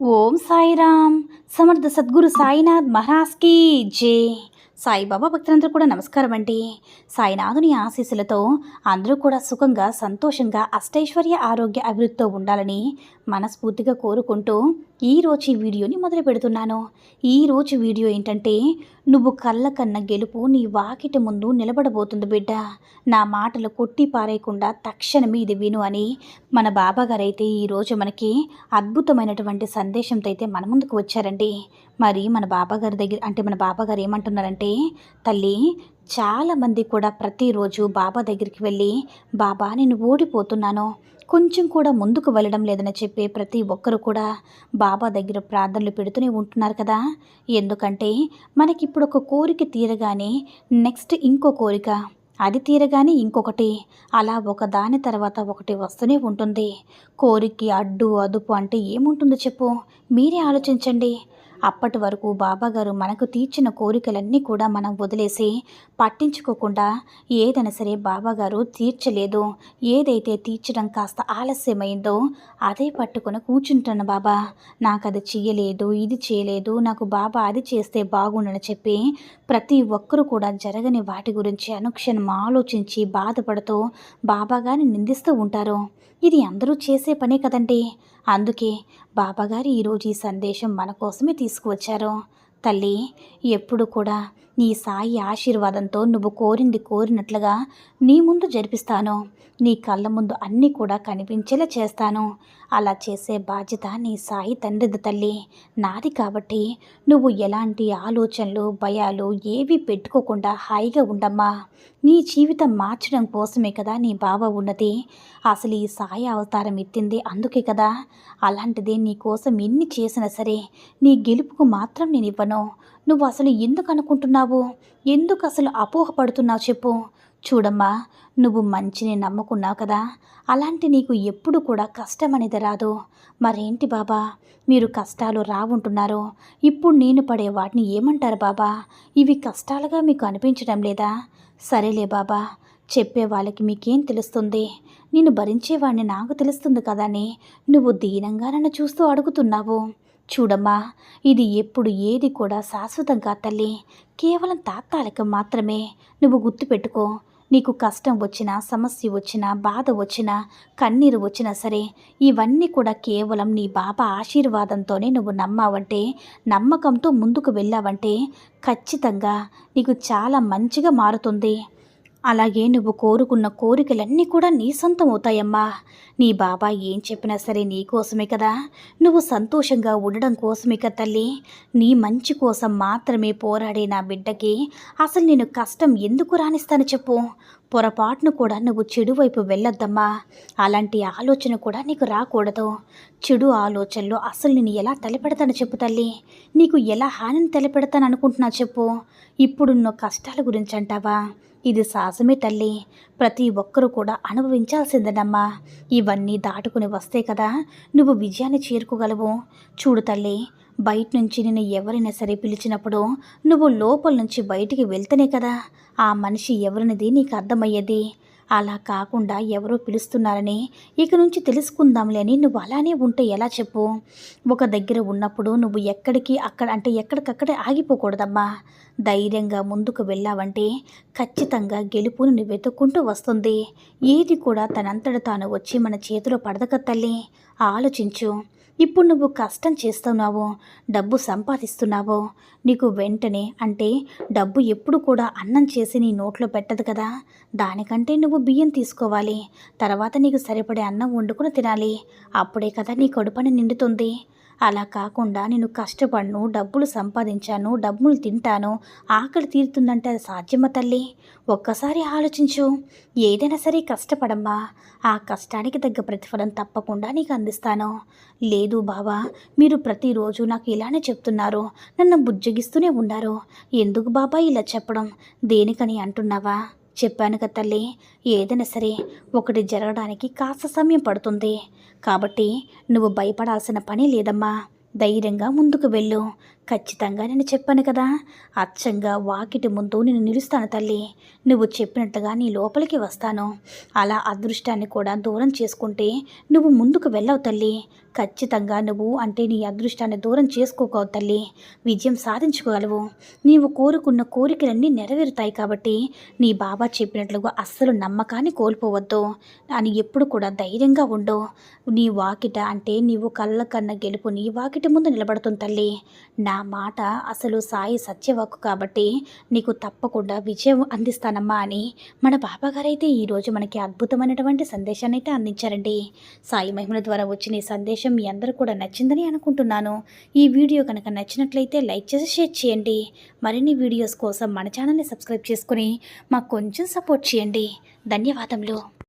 Om Sairam. Samarth Sadguru Sainath మహారాజ్కి జే. సాయిబాబా భక్తులందరూ కూడా నమస్కారం అండి. సాయినాథుని ఆశీస్సులతో అందరూ కూడా సుఖంగా సంతోషంగా అష్టైశ్వర్య ఆరోగ్య అభివృద్ధితో ఉండాలని మనస్ఫూర్తిగా కోరుకుంటూ ఈరోజు ఈ వీడియోని మొదలు పెడుతున్నాను. ఈరోజు వీడియో ఏంటంటే నువ్వు కళ్ళ కన్న గెలుపు నీ వాకిటి ముందు నిలబడబోతుంది బిడ్డ. నా మాటలు కొట్టి పారేయకుండా తక్షణమే ఇది విను అని మన బాబాగారైతే ఈరోజు మనకి అద్భుతమైనటువంటి సందేశంతో అయితే మన ముందుకు వచ్చారండి. మరి మన బాబాగారి దగ్గర అంటే మన బాబాగారు ఏమంటున్నారంటే తల్లి చాలామంది కూడా ప్రతిరోజు బాబా దగ్గరికి వెళ్ళి బాబా నేను ఓడిపోతున్నాను. కొంచెం కూడా ముందుకు వెళ్ళడం లేదని చెప్పే ప్రతి ఒక్కరు కూడా బాబా దగ్గర ప్రార్థనలు పెడుతూనే ఉంటున్నారు కదా. ఎందుకంటే మనకి ఇప్పుడు ఒక కోరిక తీరగానే నెక్స్ట్ ఇంకో కోరిక. అది తీరగానే ఇంకొకటి. అలా ఒక దాని తర్వాత ఒకటి వస్తూనే ఉంటుంది. కోరిక అడ్డు అదుపు అంటే ఏముంటుందో చెప్పు. మీరే ఆలోచించండి. అప్పటి వరకు బాబాగారు మనకు తీర్చిన కోరికలన్నీ కూడా మనం వదిలేసి పట్టించుకోకుండా ఏదైనా సరే బాబాగారు తీర్చలేదు. ఏదైతే తీర్చడం కాస్త ఆలస్యమైందో అదే పట్టుకొని కూర్చుంటాను బాబా. నాకు అది చెయ్యలేదు ఇది చేయలేదు నాకు బాబా అది చేస్తే బాగుండని చెప్పి ప్రతి ఒక్కరూ కూడా జరగని వాటి గురించి అనుక్షణం ఆలోచించి బాధపడుతూ బాబాగారిని నిందిస్తూ ఉంటారు. ఇది అందరూ చేసే పనే కదండి. అందుకే బాబాగారు ఈరోజు ఈ సందేశం మన కోసమే తీసుకువచ్చారో తల్లి ఎప్పుడు కూడా నీ సాయి ఆశీర్వాదంతో నువ్వు కోరింది కోరినట్లుగా నీ ముందు జరిపిస్తాను. నీ కళ్ళ ముందు అన్నీ కూడా కనిపించేలా చేస్తాను. అలా చేసే బాధ్యత నీ సాయి తండ్రిది తల్లి. నాది కాబట్టి నువ్వు ఎలాంటి ఆలోచనలు భయాలు ఏవి పెట్టుకోకుండా హాయిగా ఉండమ్మా. నీ జీవితం మార్చడం కోసమే కదా నీ బావ ఉన్నది. అసలు ఈ సాయి అవతారం ఎత్తింది అందుకే కదా. అలాంటిది నీ కోసం ఎన్ని చేసినా సరే నీ గెలుపుకు మాత్రం నేను ఇవ్వను. నువ్వు అసలు ఎందుకు అనుకుంటున్నావు ఎందుకు అసలు అపోహపడుతున్నావు చెప్పు. చూడమ్మా నువ్వు మంచిని నమ్ముకున్నావు కదా. అలాంటి నీకు ఎప్పుడు కూడా కష్టం అనేది రాదు. మరేంటి బాబా? మీరు కష్టాలు రావుంటున్నారు. ఇప్పుడు నేను పడే వాటిని ఏమంటారు బాబా? ఇవి కష్టాలుగా మీకు అనిపించడం లేదా? సరేలే బాబా చెప్పే వాళ్ళకి మీకేం తెలుస్తుంది? నేను భరించేవాడిని నాకు తెలుస్తుంది కదా అని. నువ్వు దీనంగా నన్ను చూస్తూ అడుగుతున్నావు. చూడమ్మా ఇది ఎప్పుడు ఏది కూడా శాశ్వతంగా తల్లి. కేవలం తాత్కాలికం మాత్రమే. నువ్వు గుర్తుపెట్టుకో నీకు కష్టం వచ్చినా సమస్య వచ్చినా బాధ వచ్చినా కన్నీరు వచ్చినా సరే ఇవన్నీ కూడా కేవలం నీ బాబా ఆశీర్వాదంతోనే నువ్వు నమ్మావంటే నమ్మకంతో ముందుకు వెళ్ళావంటే ఖచ్చితంగా నీకు చాలా మంచిగా మారుతుంది. అలాగే నువ్వు కోరుకున్న కోరికలన్నీ కూడా నీ సొంతం అవుతాయమ్మా నీ బాబా ఏం చెప్పినా సరే నీ కోసమే కదా. నువ్వు సంతోషంగా ఉండడం కోసమే కదా తల్లి. నీ మంచి కోసం మాత్రమే పోరాడే నా బిడ్డకి అసలు నేను కష్టం ఎందుకు రాణిస్తాను చెప్పు. పొరపాటును కూడా నువ్వు చెడు వైపు వెళ్ళొద్దమ్మా. అలాంటి ఆలోచన కూడా నీకు రాకూడదు. చెడు ఆలోచనలు అసలు నేను ఎలా తలపెడతాను చెప్పు తల్లి. నీకు ఎలా హానిని తలపెడతాను అనుకుంటున్నా చెప్పు ఇప్పుడున్న కష్టాల గురించి అంటావా? ఇది సాహసమే తల్లి. ప్రతి ఒక్కరూ కూడా అనుభవించాల్సిందేనమ్మా. ఇవన్నీ దాటుకుని వస్తే కదా. నువ్వు విజయాన్ని చేరుకోగలవు. చూడు తల్లి బయట నుంచి నేను ఎవరైనా సరే పిలిచినప్పుడు నువ్వు లోపల నుంచి బయటికి వెళ్తేనే కదా ఆ మనిషి ఎవరినిది నీకు అర్థమయ్యేది? అలా కాకుండా ఎవరో పిలుస్తున్నారని ఇక నుంచి తెలుసుకుందాంలే అని నువ్వు అలానే ఉంటే ఎలా చెప్పు? ఒక దగ్గర ఉన్నప్పుడు నువ్వు ఎక్కడికి అక్కడ అంటే ఎక్కడికక్కడే ఆగిపోకూడదమ్మా. ధైర్యంగా ముందుకు వెళ్ళావంటే ఖచ్చితంగా గెలుపుని నువ్వు వెతుక్కుంటూ వస్తుంది. ఏది కూడా తనంతట తాను వచ్చి మన చేతిలో పడదక తల్లి. ఆలోచించు. ఇప్పుడు నువ్వు కష్టం చేస్తున్నావు డబ్బు సంపాదిస్తున్నావు నీకు వెంటనే అంటే డబ్బు ఎప్పుడు కూడా అన్నం చేసి నీ నోట్లో పెట్టదు కదా. దానికంటే నువ్వు బియ్యం తీసుకోవాలి. తర్వాత నీకు సరిపడే అన్నం వండుకుని తినాలి. అప్పుడే కదా నీ కడుపని నిండుతుంది. అలా కాకుండా నేను కష్టపడను డబ్బులు సంపాదించాను డబ్బులు తింటాను. ఆకలి తీరుతుందంటే అది సాధ్యమా తల్లి? ఒక్కసారి ఆలోచించు. ఏదైనా సరే కష్టపడమ్మా. ఆ కష్టానికి తగ్గ ప్రతిఫలం తప్పకుండా నీకు అందిస్తాను. లేదు బావా మీరు ప్రతిరోజు నాకు ఇలానే చెప్తున్నారు. నన్ను బుజ్జగిస్తూనే ఉన్నారు. ఎందుకు బాబా ఇలా చెప్పడం? దేనికని అంటున్నావా? చెప్పాను కదా తల్లి ఏదైనా సరే ఒకటి జరగడానికి కాస్త సమయం పడుతుంది. కాబట్టి నువ్వు భయపడాల్సిన పని లేదమ్మా. ధైర్యంగా ముందుకు వెళ్ళు. ఖచ్చితంగా నేను చెప్పాను కదా. అచ్చంగా వాకిటి ముందు నేను నిలుస్తాను తల్లి. నువ్వు చెప్పినట్టుగా నీ లోపలికి వస్తాను. అలా అదృష్టాన్ని కూడా దూరం చేసుకుంటే నువ్వు ముందుకు వెళ్ళవు తల్లి. ఖచ్చితంగా నువ్వు అంటే నీ అదృష్టాన్ని దూరం చేసుకోకవు తల్లి. విజయం సాధించుకోగలవు. నీవు కోరుకున్న కోరికలన్నీ నెరవేరుతాయి కాబట్టి నీ బాబా చెప్పినట్లుగా అస్సలు నమ్మకాన్ని కోల్పోవద్దు. అని ఎప్పుడు కూడా ధైర్యంగా ఉండు. నీ వాకిట అంటే నీవు కళ్ళ కన్న గెలుపు నీ వాకిటి ముందు నిలబడుతుంది తల్లి. నా మాట అసలు సాయి సత్యవక్కు కాబట్టి నీకు తప్పకుండా విజయం అందిస్తానమ్మా అని మన బాబాగారైతే ఈరోజు మనకి అద్భుతమైనటువంటి సందేశాన్ని అయితే అందించారండి. సాయి మహిమల ద్వారా వచ్చిన ఈ సందేశం మీ అందరూ కూడా నచ్చిందని అనుకుంటున్నాను. ఈ వీడియో కనుక నచ్చినట్లయితే లైక్ చేసి షేర్ చేయండి. మరిన్ని వీడియోస్ కోసం మన ఛానల్ని సబ్స్క్రైబ్ చేసుకుని మాకు కొంచెం సపోర్ట్ చేయండి. ధన్యవాదములు.